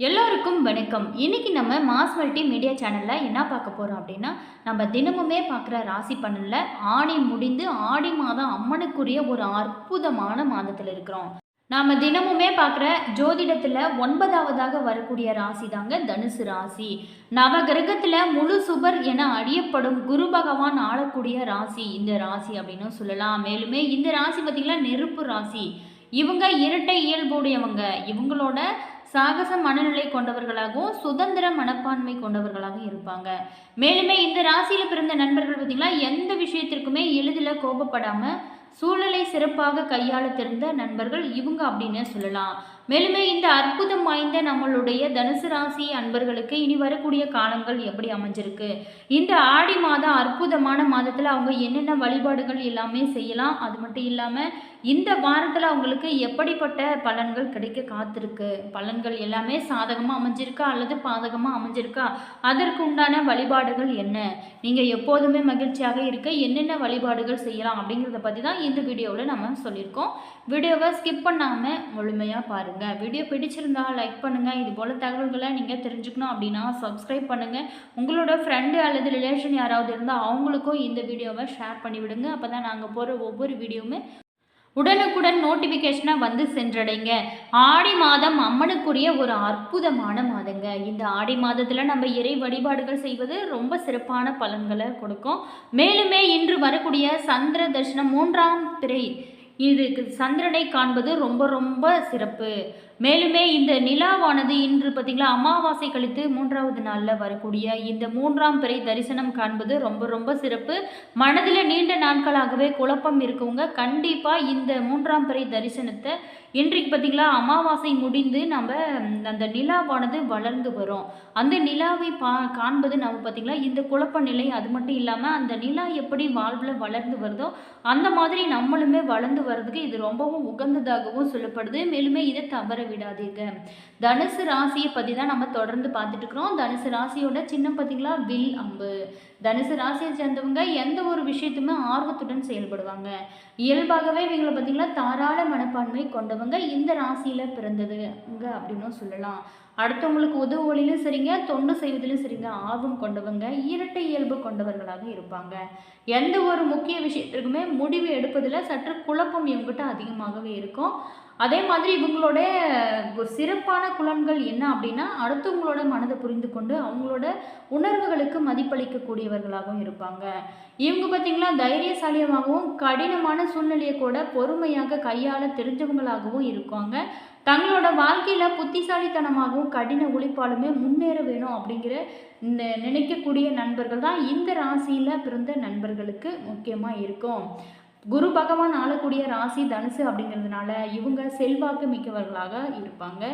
எல்லோருக்கும் வணக்கம். இன்னைக்கு நம்ம மாஸ் மல்டி மீடியா சேனலில் என்ன பார்க்க போகிறோம் அப்படின்னா நம்ம தினமுமே பார்க்குற ராசி பலனில் ஆடி முடிந்து ஆடி மாதம் அம்மனுக்குரிய ஒரு அற்புதமான மாதத்தில் இருக்கிறோம். நாம் தினமுமே பார்க்குற ஜோதிடத்தில் ஒன்பதாவதாக வரக்கூடிய ராசி தாங்க தனுசு ராசி. நவகிரகத்தில் முழு சுபர் என அறியப்படும் குரு பகவான் ஆளக்கூடிய ராசி இந்த ராசி அப்படின்னு சொல்லலாம். மேலுமே இந்த ராசி பார்த்திங்கன்னா நெருப்பு ராசி. இவங்க இரட்டை இயல்புடையவங்க. இவங்களோட சாகச மனநிலை கொண்டவர்களாகவும் சுதந்திர மனப்பான்மை கொண்டவர்களாகவும் இருப்பாங்க. மேலுமே இந்த ராசியில் பிறந்த நண்பர்கள் பார்த்திங்கன்னா எந்த விஷயத்திற்குமே எளிதில் கோபப்படாமல் சூழலை சிறப்பாக கையாள தெரிந்த நண்பர்கள் இவங்க அப்படின்னு சொல்லலாம். மேலுமே இந்த அற்புதம் வாய்ந்த நம்மளுடைய தனுசு ராசி அன்பர்களுக்கு இனி வரக்கூடிய காலங்கள் எப்படி அமைஞ்சிருக்கு? இந்த ஆடி மாதம் அற்புதமான மாதத்தில் அவங்க என்னென்ன வழிபாடுகள் எல்லாமே செய்யலாம். அது மட்டும் இல்லாமல் இந்த வாரத்தில் அவங்களுக்கு எப்படிப்பட்ட பலன்கள் கிடைக்க காத்திருக்கு? பலன்கள் எல்லாமே சாதகமாக அமைஞ்சிருக்கா? அல்லது பாதகமாக அமைஞ்சிருக்கா? அதற்கு உண்டான வழிபாடுகள் என்ன? நீங்கள் எப்போதுமே மகிழ்ச்சியாக இருக்க என்னென்ன வழிபாடுகள் செய்யலாம் அப்படிங்கிறத பற்றி தான் இந்த வீடியோவில் நம்ம சொல்லியிருக்கோம். வீடியோவை ஸ்கிப் பண்ணாமல் முழுமையாக பாருங்கள் வீடியோ பிடிச்சிருந்தா லைக் பண்ணுங்கள் இது போல் தகவல்களை நீங்கள் தெரிஞ்சுக்கணும் அப்படின்னா சப்ஸ்கிரைப் பண்ணுங்கள் உங்களோட ஃப்ரெண்டு அல்லது ரிலேஷன் யாராவது இருந்தால் அவங்களுக்கும் இந்த வீடியோவை ஷேர் பண்ணி விடுங்க. அப்போ தான் நாங்கள் போகிற ஒவ்வொரு வீடியோவுமே உடனுக்குடன் நோட்டிஃபிகேஷனை வந்து சென்றடைங்க. ஆடி மாதம் அம்மனுக்குரிய ஒரு அற்புதமான மாதங்க. இந்த ஆடி மாதத்தில் நம்ம இறை வழிபாடுகள் செய்வது ரொம்ப சிறப்பான பலன்களை கொடுக்கும். மேலுமே இன்று வரக்கூடிய சந்திர தர்ஷனம் மூன்றாம் திரை இதுக்கு சந்திரனை காண்பது ரொம்ப ரொம்ப சிறப்பு. மேலுமே இந்த நிலாவானது இன்று பார்த்திங்களா அமாவாசை கழித்து மூன்றாவது நாளில் வரக்கூடிய இந்த மூன்றாம் பிறை தரிசனம் காண்பது ரொம்ப ரொம்ப சிறப்பு. மனதில் நீண்ட நாட்களாகவே குழப்பம் இருக்கவங்க கண்டிப்பாக இந்த மூன்றாம் பிறை தரிசனத்தை இன்றைக்கு பார்த்திங்களா அமாவாசை முடிந்து நம்ம அந்த நிலாவானது வளர்ந்து வரும். அந்த நிலாவை பா காண்பது நம்ம பார்த்திங்களா இந்த குழப்ப நிலை அது மட்டும் இல்லாமல் அந்த நிலா எப்படி வாழ்வில் வளர்ந்து வருதோ அந்த மாதிரி நம்மளுமே வளர்ந்து வர்றதுக்கு இது ரொம்பவும் உகந்ததாகவும் சொல்லப்படுது. மேலுமே இதை தவற விடாதீங்க. தனுசு ராசியை பற்றி தான் நம்ம தொடர்ந்து பார்த்துட்டு இருக்கிறோம். தனுசு ராசியோட சின்னம் பார்த்தீங்களா? வில் அம்பு. தனுசு ராசியை சேர்ந்தவங்க எந்த ஒரு விஷயத்துமே ஆர்வத்துடன் செயல்படுவாங்க. இயல்பாகவே இவங்களை பார்த்தீங்களா? தாராள மனப்பான்மை கொண்டவங்க இந்த ராசியில் பிறந்ததுங்க அப்படின்னும் சொல்லலாம். அடுத்தவங்களுக்கு உதவுவதிலும் சரிங்க தொண்டு செய்வதிலும் சரிங்க ஆர்வம் கொண்டவங்க இரட்டை இயல்பு கொண்டவர்களாக இருப்பாங்க. எந்த ஒரு முக்கிய விஷயத்திற்குமே முடிவு எடுப்பதில் சற்று குழப்பம் இவங்ககிட்ட அதிகமாகவே இருக்கும். அதே மாதிரி இவங்களோட சிறப்பான குலன்கள் என்ன அப்படின்னா அடுத்தவங்களோட மனதை புரிந்து கொண்டு அவங்களோட உணர்வுகளுக்கு மதிப்பளிக்கக்கூடியவர்களாகவும் இருப்பாங்க. இவங்க பார்த்திங்களா தைரியசாலியமாகவும் கடினமான சூழ்நிலையை கூட பொறுமையாக கையாள தெரிஞ்சவங்களாகவும் இருக்காங்க. தங்களோட வாழ்க்கையில் புத்திசாலித்தனமாகவும் கடின உழைப்பாலுமே முன்னேற வேணும் அப்படிங்கிற நினைக்கக்கூடிய நண்பர்கள் தான் இந்த ராசியில் பிறந்த நண்பர்களுக்கு முக்கியமாக இருக்கும். குரு பகவான் ஆளக்கூடிய ராசி தனுசு அப்படிங்கிறதுனால இவங்க செல்வாக்கு மிக்கவர்களாக இருப்பாங்க.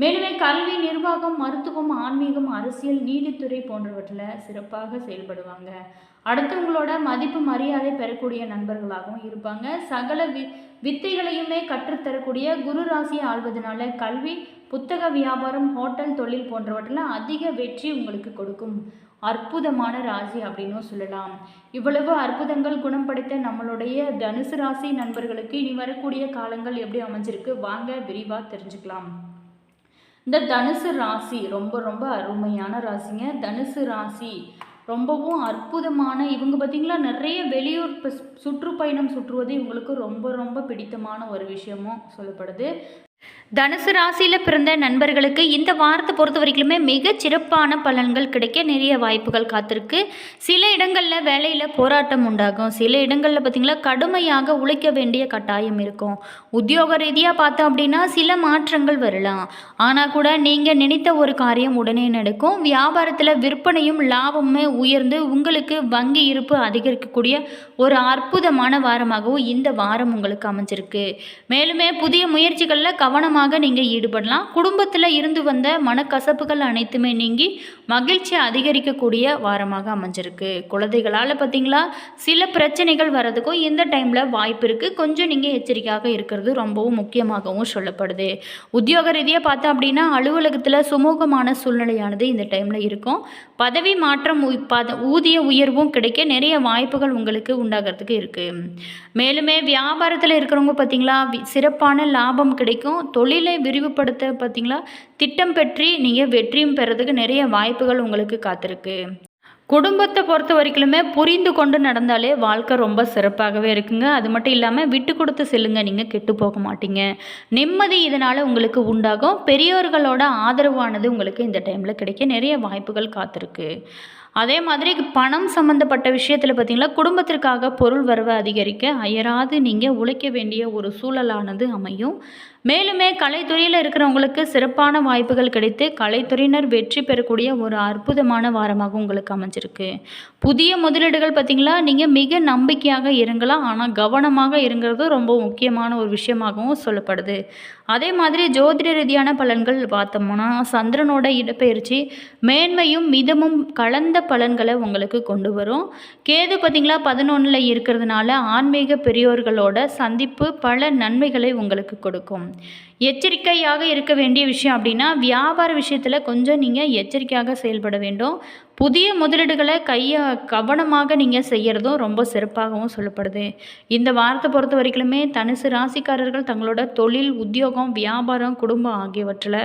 மேலுமே கல்வி நிர்வாகம் மருத்துவம் ஆன்மீகம் அரசியல் நீதித்துறை போன்றவற்றில் சிறப்பாக செயல்படுவாங்க. அடுத்தவங்களோட மதிப்பு மரியாதை பெறக்கூடிய நண்பர்களாகவும் இருப்பாங்க. சகல வி வித்தைகளையுமே கற்றுத்தரக்கூடிய குரு ராசியை ஆள்வதனால கல்வி புத்தக வியாபாரம் ஹோட்டல் தொழில் போன்றவற்றில் அதிக வெற்றி உங்களுக்கு கொடுக்கும். அற்புதமான ராசி அப்படின்னும் சொல்லலாம். இவ்வளவு அற்புதங்கள் குணம் படைத்த நம்மளுடைய தனுசு ராசி நண்பர்களுக்கு இனி வரக்கூடிய காலங்கள் எப்படி அமைஞ்சிருக்கு? வாங்க விரிவாக தெரிஞ்சுக்கலாம். இந்த தனுசு ராசி ரொம்ப ரொம்ப அருமையான ராசிங்க. தனுசு ராசி ரொம்பவும் அற்புதமான இவங்க பார்த்திங்களா நிறைய வெளியூர் சுற்றுப்பயணம் சுற்றுவது இவங்களுக்கு ரொம்ப ரொம்ப பிடித்தமான ஒரு விஷயமும் சொல்லப்படுது. தனுசு ராசியில் பிறந்த நண்பர்களுக்கு இந்த வாரத்தை பொறுத்த வரைக்குமே மிக சிறப்பான பலன்கள் கிடைக்க நிறைய வாய்ப்புகள் காத்திருக்கு. சில இடங்களில் வேலையில் போராட்டம் உண்டாகும். சில இடங்களில் பார்த்திங்களா கடுமையாக உழைக்க வேண்டிய கட்டாயம் இருக்கும். உத்தியோக ரீதியாக பார்த்தோம் அப்படின்னா சில மாற்றங்கள் வரலாம். ஆனால் கூட நீங்கள் நினைத்த ஒரு காரியம் உடனே நடக்கும். வியாபாரத்தில் விற்பனையும் லாபமுமே உயர்ந்து உங்களுக்கு வங்கி இருப்பு அதிகரிக்கக்கூடிய ஒரு அற்புதமான வாரமாகவும் இந்த வாரம் உங்களுக்கு அமைஞ்சிருக்கு. மேலுமே புதிய முயற்சிகளில் கவனமாக நீங்கள் ஈடுபடலாம். குடும்பத்தில் இருந்து வந்த மனக்கசப்புகள் அனைத்துமே நீங்கி மகிழ்ச்சி அதிகரிக்கக்கூடிய வாரமாக அமைஞ்சிருக்கு. குழந்தைகளால் பார்த்தீங்களா சில பிரச்சனைகள் வர்றதுக்கும் இந்த டைமில் வாய்ப்பு இருக்குது கொஞ்சம் நீங்கள் எச்சரிக்கையாக இருக்கிறது ரொம்பவும் முக்கியமாகவும் சொல்லப்படுது. உத்தியோக ரீதியாக பார்த்தோம் அப்படின்னா அலுவலகத்தில் சுமூகமான சூழ்நிலையானது இந்த டைமில் இருக்கும். பதவி மாற்றம் பத ஊதிய உயர்வும் கிடைக்க நிறைய வாய்ப்புகள் உங்களுக்கு உண்டாகிறதுக்கு இருக்குது மேலுமே வியாபாரத்தில் இருக்கிறவங்க பார்த்தீங்களா சிறப்பான லாபம் கிடைக்கும். தொழில் தொழிலை விரிவுபடுத்த பார்த்திங்களா? திட்டம் பற்றி நீங்கள் வெற்றியும் பெறதுக்கு நிறைய வாய்ப்புகள் உங்களுக்கு காத்திருக்கு. குடும்பத்தை பொறுத்த வரைக்குமே புரிந்து கொண்டு நடந்தாலே வாழ்க்கை ரொம்ப சிறப்பாகவே இருக்குங்க. அது மட்டும் இல்லாமல் விட்டு கொடுத்து செல்லுங்க. நீங்கள் கெட்டு போக மாட்டீங்க. நிம்மதி இதனால் உங்களுக்கு உண்டாகும். பெரியோர்களோட ஆதரவானது உங்களுக்கு இந்த டைமில் கிடைக்க நிறைய வாய்ப்புகள் காத்திருக்கு. அதே மாதிரி பணம் சம்மந்தப்பட்ட விஷயத்தில் பார்த்தீங்கன்னா குடும்பத்திற்காக பொருள் வரவை அதிகரிக்க அயராது நீங்கள் உழைக்க வேண்டிய ஒரு சூழலானது அமையும். மேலுமே கலைத்துறையில் இருக்கிறவங்களுக்கு சிறப்பான வாய்ப்புகள் கிடைத்து கலைத்துறையினர் வெற்றி பெறக்கூடிய ஒரு அற்புதமான வாரமாக உங்களுக்கு அமைஞ்சிருக்கு. புதிய முதலீடுகள் பார்த்திங்களா நீங்கள் மிக நம்பிக்கையாக இருங்கலாம் ஆனால் கவனமாக இருங்கிறது ரொம்ப முக்கியமான ஒரு விஷயமாகவும் சொல்லப்படுது. அதே மாதிரி ஜோதிட ரீதியான பலன்கள் பார்த்தோம்னா சந்திரனோட இடப்பெயர்ச்சி மேன்மையும் மிதமும் கலந்த பலன்களை உங்களுக்கு கொண்டு வரும். கேது பார்த்திங்களா பதினொன்றில் இருக்கிறதுனால ஆன்மீக பெரியோர்களோட சந்திப்பு பல நன்மைகளை உங்களுக்கு கொடுக்கும். எச்சரிக்கையாக இருக்க வேண்டிய விஷயம் அப்படின்னா வியாபார விஷயத்தில் கொஞ்சம் நீங்கள் எச்சரிக்கையாக செயல்பட வேண்டும். புதிய முதலீடுகளை கையை கவனமாக நீங்கள் செய்கிறதும் ரொம்ப சிறப்பாகவும் சொல்லப்படுது. இந்த வாரத்தை பொறுத்த வரைக்குமே தனுசு ராசிக்காரர்கள் தங்களோட தொழில் உத்தியோகம் வியாபாரம் குடும்பம் ஆகியவற்றில்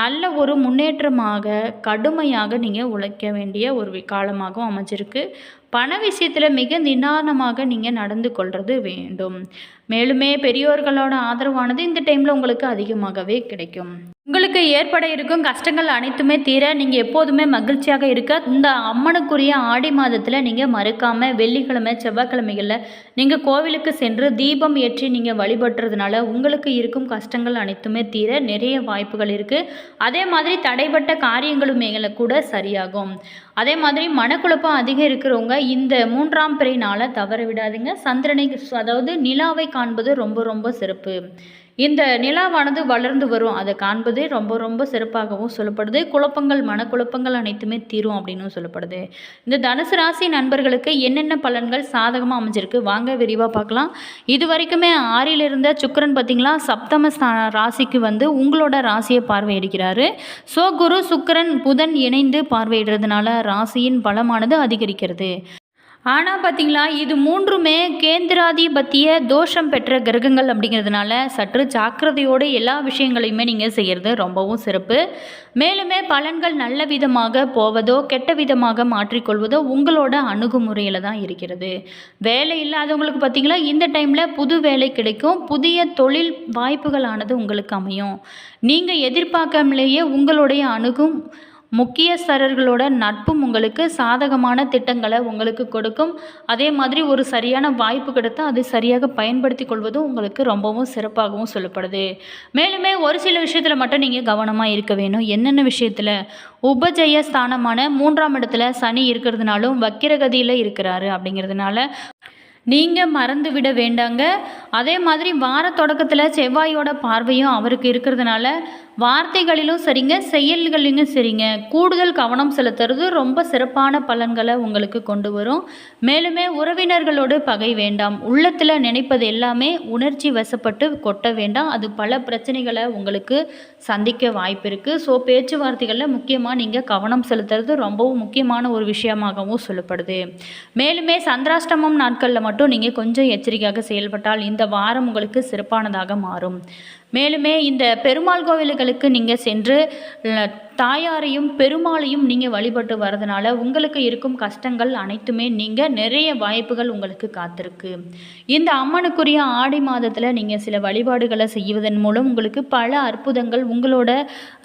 நல்ல ஒரு முன்னேற்றமாக கடுமையாக நீங்கள் உழைக்க வேண்டிய ஒரு காலமாகவும் அமைஞ்சிருக்கு. பண விஷயத்தில் மிக நிதானமாக நீங்கள் நடந்து கொள்வது வேண்டும். மேலுமே பெரியோர்களோட ஆதரவானது இந்த டைமில் உங்களுக்கு அதிகமாகவே கிடைக்கும். உங்களுக்கு ஏற்பட இருக்கும் கஷ்டங்கள் அனைத்துமே தீர நீங்கள் எப்போதுமே மகிழ்ச்சியாக இருக்க. இந்த அம்மனுக்குரிய ஆடி மாதத்தில் நீங்கள் மறுக்காமல் வெள்ளிக்கிழமை செவ்வாய்க்கிழமைகளில் நீங்கள் கோவிலுக்கு சென்று தீபம் ஏற்றி நீங்கள் வழிபட்டுறதுனால உங்களுக்கு இருக்கும் கஷ்டங்கள் அனைத்துமே தீர நிறைய வாய்ப்புகள் இருக்குது அதே மாதிரி தடைப்பட்ட காரியங்களுமே கூட சரியாகும். அதே மாதிரி மனக்குழப்பம் அதிகம் இருக்கிறவங்க இந்த மூன்றாம் பிறை நாளை தவற விடாதீங்க. சந்திரனை அதாவது நிலாவை காண்பது ரொம்ப ரொம்ப சிறப்பு. இந்த நிலாவானது வளர்ந்து வரும். அதை காண்பது ரொம்ப ரொம்ப சிறப்பாகவும் சொல்லப்படுது. குழப்பங்கள் மனக்குழப்பங்கள் அனைத்துமே தீரும் அப்படின்னு சொல்லப்படுது. இந்த தனுசு ராசி நண்பர்களுக்கு என்னென்ன பலன்கள் சாதகமாக அமைஞ்சிருக்கு? வாங்க விரிவாக பார்க்கலாம். இது வரைக்குமே ஆறில் இருந்த சுக்கரன் பார்த்திங்களா? சப்தம ராசிக்கு வந்து உங்களோட ராசியை பார்வையிடுகிறாரு. ஸோ குரு சுக்கரன் புதன் இணைந்து பார்வையிடுறதுனால ராசியின் பலமானது அதிகரிக்கிறது. ஆனால் பார்த்தீங்களா இது மூன்றுமே கேந்திராதிபத்திய தோஷம் பெற்ற கிரகங்கள் அப்படிங்கிறதுனால சற்று ஜாக்கிரதையோடு எல்லா விஷயங்களையுமே நீங்கள் செய்கிறது ரொம்பவும் சிறப்பு. மேலுமே பலன்கள் நல்ல விதமாக போவதோ கெட்ட விதமாக மாற்றிக்கொள்வதோ உங்களோட அணுகுமுறையில் தான் இருக்கிறது. வேலை இல்லாதவங்களுக்கு பார்த்தீங்களா இந்த டைமில் புது வேலை கிடைக்கும் புதிய தொழில் வாய்ப்புகளானது உங்களுக்கு அமையும். நீங்கள் எதிர்பார்க்காமலேயே உங்களுடைய அணுகும் முக்கியஸ்தரர்களோட நட்பும் உங்களுக்கு சாதகமான திட்டங்களை உங்களுக்கு கொடுக்கும். அதே மாதிரி ஒரு சரியான வாய்ப்பு கிடைத்தால் அதை சரியாக பயன்படுத்தி கொள்வதும் உங்களுக்கு ரொம்பவும் சிறப்பாகவும் சொல்லப்படுது. மேலுமே ஒரு சில விஷயத்தில் மட்டும் நீங்கள் கவனமாக இருக்க வேணும். என்னென்ன விஷயத்தில்? உபஜய ஸ்தானமான மூன்றாம் இடத்துல சனி இருக்கிறதுனாலும் வக்கிரகதியில் இருக்கிறாரு அப்படிங்கிறதுனால நீங்கள் மறந்து விட வேண்டாங்க. அதே மாதிரி வார தொடக்கத்தில் செவ்வாயோட பார்வையும் அவருக்கு இருக்கிறதுனால வார்த்தைகளிலும் சரிங்க செயல்களிலும் சரிங்க. கூடுதல் கவனம் செலுத்துறது ரொம்ப சிறப்பான பலன்களை உங்களுக்கு கொண்டு வரும். மேலுமே உறவினர்களோடு பகை வேண்டாம். உள்ளத்தில் நினைப்பது எல்லாமே உணர்ச்சி வசப்பட்டு கொட்ட வேண்டாம். அது பல பிரச்சனைகளை உங்களுக்கு சந்திக்க வாய்ப்பு இருக்குது ஸோ பேச்சுவார்த்தைகளில் முக்கியமாக நீங்கள் கவனம் செலுத்துறது ரொம்பவும் முக்கியமான ஒரு விஷயமாகவும் சொல்லப்படுது. மேலுமே சந்திராஷ்டமம் நாட்களில் மட்டும் நீங்கள் கொஞ்சம் எச்சரிக்கையாக செயல்பட்டால் இந்த வாரம் உங்களுக்கு சிறப்பானதாக மாறும். மேலுமே இந்த பெருமாள் கோவில்களுக்கு நீங்கள் சென்று தாயாரையும் பெருமாளையும் நீங்கள் வழிபட்டு வரதுனால உங்களுக்கு இருக்கும் கஷ்டங்கள் அனைத்துமே நீங்கள் நிறைய வாய்ப்புகள் உங்களுக்கு காத்திருக்கு. இந்த அம்மனுக்குரிய ஆடி மாதத்தில் நீங்கள் சில வழிபாடுகளை செய்வதன் மூலம் உங்களுக்கு பல அற்புதங்கள் உங்களோட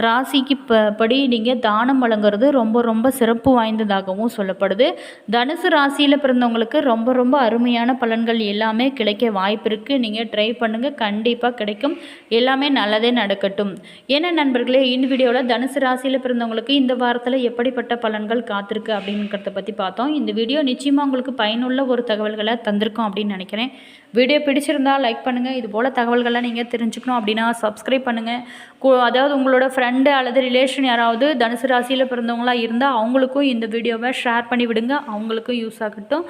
ராசிக்கு ப படி நீங்கள் தானம் வழங்குறது ரொம்ப ரொம்ப சிறப்பு வாய்ந்ததாகவும் சொல்லப்படுது. தனுசு ராசியில் பிறந்தவங்களுக்கு ரொம்ப ரொம்ப அருமையான பலன்கள் எல்லாமே கிடைக்க வாய்ப்பு இருக்குது நீங்கள் ட்ரை பண்ணுங்கள் கண்டிப்பாக கிடைக்கும். எல்லாமே நல்லதே நடக்கட்டும். என்ன நண்பர்களே இந்த வீடியோவில் தனுசு ராசி ராசியில் பிறந்தவங்களுக்கு இந்த வாரத்தில் எப்படிப்பட்ட பலன்கள் காத்திருக்கு அப்படிங்கிறத பற்றி பார்த்தோம். இந்த வீடியோ நிச்சயமாக உங்களுக்கு பயனுள்ள ஒரு தகவல்களை தந்திருக்கோம் அப்படின்னு நினைக்கிறேன். வீடியோ பிடிச்சிருந்தால் லைக் பண்ணுங்கள் இது போல் தகவல்களை நீங்கள் தெரிஞ்சுக்கணும் அப்படின்னா சப்ஸ்கிரைப் பண்ணுங்கள் அதாவது உங்களோட ஃப்ரெண்டு அல்லது ரிலேஷன் யாராவது தனுசு ராசியில் பிறந்தவங்களாக இருந்தால் அவங்களுக்கும் இந்த வீடியோவை ஷேர் பண்ணி விடுங்க அவங்களுக்கும் யூஸ் ஆகட்டும்.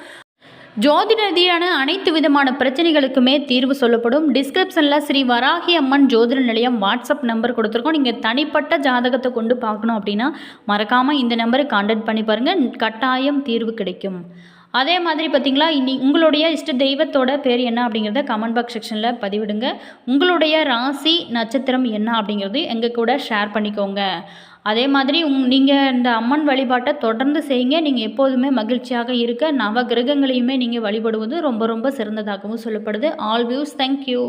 ஜோதிட ரீதியான அனைத்து விதமான பிரச்சனைகளுக்குமே தீர்வு சொல்லப்படும். டிஸ்கிரிப்ஷனில் ஸ்ரீ வராகி அம்மன் ஜோதிட நிலையம் வாட்ஸ்அப் நம்பர் கொடுத்துருக்கோம். நீங்கள் தனிப்பட்ட ஜாதகத்தை கொண்டு பார்க்கணும் அப்படின்னா மறக்காமல் இந்த நம்பரை கான்டாக்ட் பண்ணி பாருங்கள் கட்டாயம் தீர்வு கிடைக்கும். அதே மாதிரி பார்த்தீங்களா இனி உங்களுடைய இஷ்ட தெய்வத்தோட பேர் என்ன அப்படிங்கிறத கமெண்ட் பாக்ஸ் செக்ஷனில் பதிவிடுங்க. உங்களுடைய ராசி நட்சத்திரம் என்ன அப்படிங்கிறது எங்கள் கூட ஷேர் பண்ணிக்கோங்க. அதே மாதிரி உங் நீங்கள் இந்த அம்மன் வழிபாட்டை தொடர்ந்து செய்யுங்க. நீங்கள் எப்போதுமே மகிழ்ச்சியாக இருக்க. நவ கிரகங்களையுமே நீங்கள் வழிபடுவது ரொம்ப ரொம்ப சிறந்ததாகவும் சொல்லப்படுது. All views thank you